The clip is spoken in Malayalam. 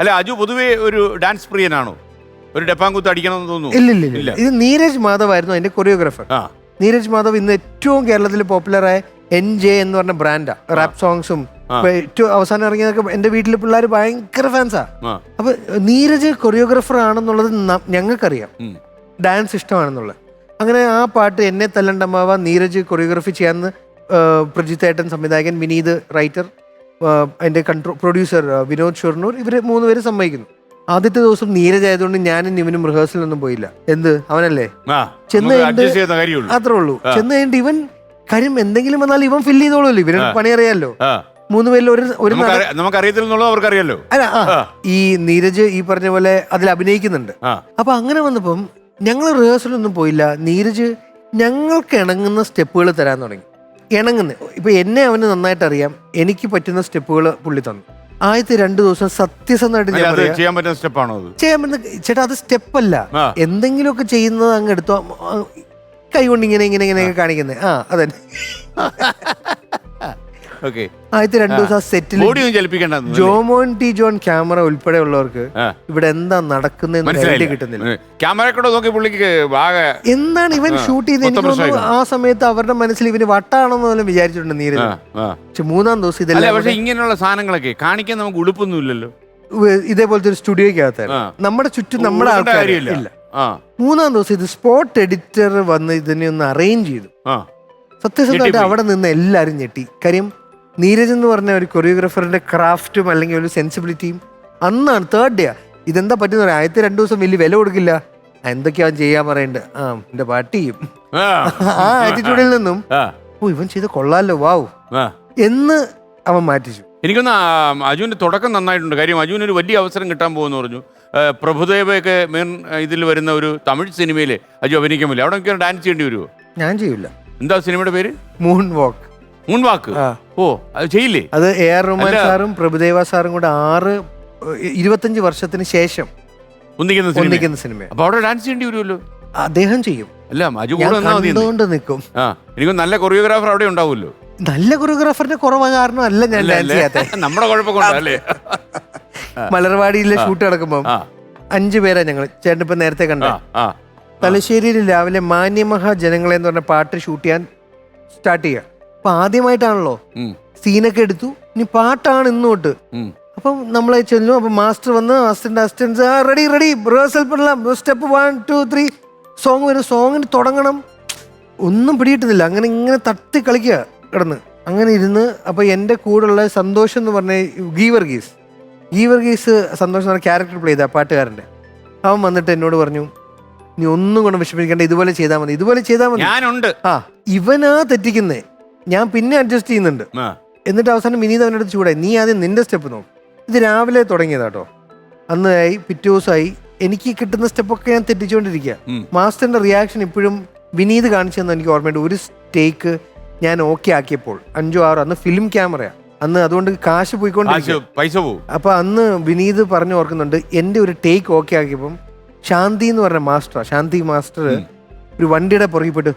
അല്ല അജു പൊതുവേ ഒരു ഡാൻസ് പ്രിയനാണോ? ഒരു ഡെപ്പാങ്കുത്ത് അടിക്കണമെന്ന് തോന്നുന്നു. ഇല്ല ഇല്ല ഇല്ല ഇത് നീരജ് മാധവ് ആയിരുന്നു അതിന്റെ കൊറിയോഗ്രാഫർ. നീരജ് മാധവ് ഇന്ന് ഏറ്റവും കേരളത്തിൽ പോപ്പുലറായ എൻ ജെ എന്ന് പറഞ്ഞ ബ്രാൻഡാ. റാപ്പ് സോങ്സും ഏറ്റവും അവസാനം ഇറങ്ങിയതൊക്കെ എന്റെ വീട്ടിലെ പിള്ളേർ ഭയങ്കര ഫാൻസാ. അപ്പൊ നീരജ് കൊറിയോഗ്രാഫർ ആണെന്നുള്ളത് ഞങ്ങൾക്കറിയാം. ഡാൻസ് ഇഷ്ടമാണെന്നുള്ളത്. അങ്ങനെ ആ പാട്ട് എന്നെ തല്ലണ്ടമ്മാവ നീരജ് കൊറിയോഗ്രഫി ചെയ്യാമെന്ന് പ്രജിത്തേട്ടൻ സംവിധായകൻ വിനീത് റൈറ്റർ. അതിന്റെ കൺട്രോ പ്രൊഡ്യൂസർ വിനോദ് ഷൊർണൂർ ഇവർ മൂന്ന് പേര് സമ്മതിക്കുന്നു. ആദ്യത്തെ ദിവസം നീരജ് ആയതുകൊണ്ട് ഞാനും ഇവനും റിഹേഴ്സലൊന്നും പോയില്ല. എന്ത്? അവനല്ലേ? ചെന്ന് കഴിഞ്ഞിട്ട് അത്രേ ഉള്ളൂ. ചെന്ന് കഴിഞ്ഞിട്ട് ഇവൻ കാര്യം എന്തെങ്കിലും വന്നാൽ ഇവൻ ഫില്ല് ചെയ്തോളൂല്ലോ ഇവന് പണി അറിയാലോ ആ. മൂന്ന് പേരിൽ ഒരു ഒരു അവർക്കറിയാലോ. അല്ല. ഈ നീരജ് ഈ പറഞ്ഞ പോലെ അതിൽ അഭിനയിക്കുന്നുണ്ട്. അപ്പൊ അങ്ങനെ വന്നപ്പം ഞങ്ങൾ റിഹേഴ്സലൊന്നും പോയില്ല. നീരജ് ഞങ്ങൾക്ക് ഇണങ്ങുന്ന സ്റ്റെപ്പുകൾ തരാൻ തുടങ്ങി. ഇണങ്ങുന്ന. ഇപ്പം എന്നെ അവന് നന്നായിട്ട് അറിയാം എനിക്ക് പറ്റുന്ന സ്റ്റെപ്പുകൾ പുള്ളി തന്നു. ആദ്യത്തെ രണ്ടു ദിവസം സത്യസന്ധമായിട്ട് ഞാൻ പറയാം. ചെയ്യാൻ പറ്റുന്ന സ്റ്റെപ്പാണോ അത്? ചെയ്യാൻ പറ്റുന്ന ചേട്ടാ അത് സ്റ്റെപ്പല്ല. ആ. എന്തെങ്കിലുമൊക്കെ ചെയ്യുന്നത് അങ്ങ് എടുത്തോ. ആ, കൈ കൊണ്ട് ഇങ്ങനെ ഇങ്ങനെ ഇങ്ങനെ കാണിക്കുന്നത് ആ അതെ ഓക്കെ ആദ്യത്തെ രണ്ടു ദിവസം ആ സെറ്റിൽ ചലിപ്പിക്കേണ്ട ജോമോൻ ടി ജോൺ ക്യാമറ ഉൾപ്പെടെയുള്ളവർക്ക് ആ. ഇവിടെ എന്താ നടക്കുന്നതെന്ന് ഐഡിയ മനസ്സിലായില്ല കിട്ടുന്നില്ല. ക്യാമറ കൂടെ നോക്കി പുള്ളിക്ക് ആകെ എന്താണ് ഇവൻ ഷൂട്ട് എനിക്ക് തോന്നുന്നു ആ സമയത്ത് അവരുടെ മനസ്സിൽ ഇവന് വട്ടാണെന്ന് പോലും വിചാരിച്ചിട്ടുണ്ട് നീരജ്. ആ, ആ. പക്ഷെ മൂന്നാം ദിവസം അല്ല ഇതെല്ലാം പക്ഷെ ഇങ്ങനെയുള്ള സാധനങ്ങളൊക്കെ കാണിക്കാൻ നമുക്ക് ഉടുപ്പൊന്നുമില്ലല്ലോ ഇതേപോലത്തെ ഒരു സ്റ്റുഡിയോക്കകത്തായിരുന്നു ആ. നമ്മുടെ ചുറ്റും നമ്മുടെ ആൾക്കാരില്ല ആൾക്കാർ കാര്യമില്ല. ഇല്ല. ആ. മൂന്നാം ദിവസം ഇത് സ്പോട്ട് എഡിറ്റർ വന്ന് ഇതിനെ ഒന്ന് അറേഞ്ച് ചെയ്തു. ആ. സത്യസന്ധമായിട്ട് ഞെട്ടിപ്പോയി. അവിടെ നിന്ന് എല്ലാരും ഞെട്ടി. കാര്യം നീരജ് എന്ന് പറഞ്ഞ ഒരു കൊറിയോഗ്രാഫറിന്റെ ക്രാഫ്റ്റും അല്ലെങ്കിൽ ഒരു സെൻസിബിലിറ്റിയും അന്നാണ് തേർഡ് ഡേ ഇതെന്താ പറ്റുന്ന പറയാം. ആദ്യത്തെ രണ്ടു ദിവസം വലിയ വില കൊടുക്കില്ല. എന്തൊക്കെയാ അവൻ ചെയ്യാൻ പറയുന്നുണ്ട് ആ എന്റെ പാട്ടിയും ആ. ആ ആറ്റിറ്റ്യൂഡിൽ നിന്നും ഓ ഇവൻ ചെയ്ത് കൊള്ളാലോ വാവ് എന്ന് അവൻ മാറ്റിച്ചു. എനിക്കൊന്ന് അജുവിന്റെ തുടക്കം നന്നായിട്ടുണ്ട്. കാര്യം അജുവിന് ഒരു വലിയ അവസരം കിട്ടാൻ പോകുമെന്ന് പറഞ്ഞു. പ്രഭുദേവയൊക്കെ മെയിൻ ഇതിൽ വരുന്ന ഒരു തമിഴ് സിനിമയിൽ അജു അഭിനയിക്കാൻ പറ്റില്ല അവിടെ ഡാൻസ് ചെയ്യേണ്ടി വരുമോ ഞാൻ ചെയ്യില്ല എന്താ സിനിമയുടെ പേര്? മൂൺ വാക്ക് മൂൺ വാക്ക്. ഓ അത് ചെയ്യില്ലേ? അത് എ ആർ റഹ്മാൻ അല്ല. സാറും പ്രഭുദേവ സാറും കൂടെ ആറ് ഇരുപത്തഞ്ച് വർഷത്തിന് ശേഷം ഒന്നിക്കുന്ന സിനിമ. ഒന്നിക്കുന്ന സിനിമ. അപ്പൊ അവിടെ ഡാൻസ് ചെയ്യേണ്ടി വരുമല്ലോ? അദ്ദേഹം ചെയ്യും. അല്ല മജു ഞാൻ കൂടെ വന്നാൽ മതി കണ്ടുകൊണ്ട് നിൽക്കും. ആ എനിക്ക് നല്ല കൊറിയോഗ്രാഫർ അവിടെ ഉണ്ടാവുമല്ലോ. നല്ല കൊറിയോഗ്രാഫറിന്റെ കുറവ് കാരണം അല്ല ഞാൻ അല്ലേ, ഡാൻസ് അല്ലേ? ചെയ്യാത്ത. നമ്മുടെ കുഴപ്പം കൊണ്ടല്ലേ മലർവാടിയിലെ ഷൂട്ട് നടക്കുമ്പോൾ ആ. അഞ്ചു പേരാ ഞങ്ങൾ ചേട്ടൻ ഇപ്പൊ നേരത്തെ കണ്ട. ആ ആ തലശ്ശേരിയിൽ രാവിലെ മാന്യമഹാ ജനങ്ങളെ എന്ന് പറഞ്ഞ പാട്ട് ഷൂട്ട് ചെയ്യാൻ സ്റ്റാർട്ട് ചെയ്യുക അപ്പൊ ആദ്യമായിട്ടാണല്ലോ സീനൊക്കെ എടുത്തു. ഇനി പാട്ടാണ് ഇന്നോട്ട്. അപ്പം നമ്മളെ ചെല്ലു അപ്പൊ മാസ്റ്റർ വന്ന് assistant assistants ready ready rehearsal step one two three song വരും. സോങ്ങിന് തുടങ്ങണം. ഒന്നും പിടിയിട്ടുന്നില്ല അങ്ങനെ ഇങ്ങനെ തട്ടി കളിക്കുക കിടന്ന്. അങ്ങനെ ഇരുന്ന് അപ്പോൾ കൂടെ ഉള്ള സന്തോഷം എന്ന് പറഞ്ഞ ഗീവർ ഗീസ് ഗീവർ ഗീസ് സന്തോഷം എന്ന് പറഞ്ഞ ക്യാരക്ടർ പ്ലേ ചെയ്ത പാട്ടുകാരന്റെ അവൻ വന്നിട്ട് എന്നോട് പറഞ്ഞു നീ ഒന്നും കൊണ്ട് വിഷമിക്കേണ്ട. ഇതുപോലെ ചെയ്താൽ മതി. ഇതുപോലെ ചെയ്താൽ മതി. ഞാനുണ്ട്. ആ ഇവനാ തെറ്റിക്കുന്നേ. ഞാൻ പിന്നെ അഡ്ജസ്റ്റ് ചെയ്യുന്നുണ്ട്. എന്നിട്ട് അവസാനം വിനീത് അവന്റെ അടുത്ത് ചൂടായി. നീ ആദ്യം നിന്റെ സ്റ്റെപ്പ് നോക്കും. ഇത് രാവിലെ തുടങ്ങിയതാട്ടോ. അന്ന് ആയി പിറ്റേ ദിവസമായി എനിക്ക് കിട്ടുന്ന സ്റ്റെപ്പൊക്കെ ഞാൻ തെറ്റിച്ചുകൊണ്ടിരിക്കുക. മാസ്റ്ററിന്റെ റിയാക്ഷൻ ഇപ്പോഴും വിനീത് കാണിച്ചു തന്നെ എനിക്ക് ഓർമ്മയുണ്ട്. ഒരു സ്റ്റേക്ക് ഞാൻ ഓക്കെ ആക്കിയപ്പോൾ അഞ്ചോ ആറോ അന്ന് ഫിലിം ക്യാമറയാ അന്ന് അതുകൊണ്ട് കാശ് പോയിക്കൊണ്ടിരിക്കും. അപ്പൊ അന്ന് വിനീത് പറഞ്ഞു ഓർക്കുന്നുണ്ട്. എന്റെ ഒരു ടേക്ക് ഓക്കെ ആക്കിയപ്പം ശാന്തി എന്ന് പറഞ്ഞ മാസ്റ്ററാ ശാന്തി മാസ്റ്റർ ഒരു വണ്ടിയുടെ പുറകിൽ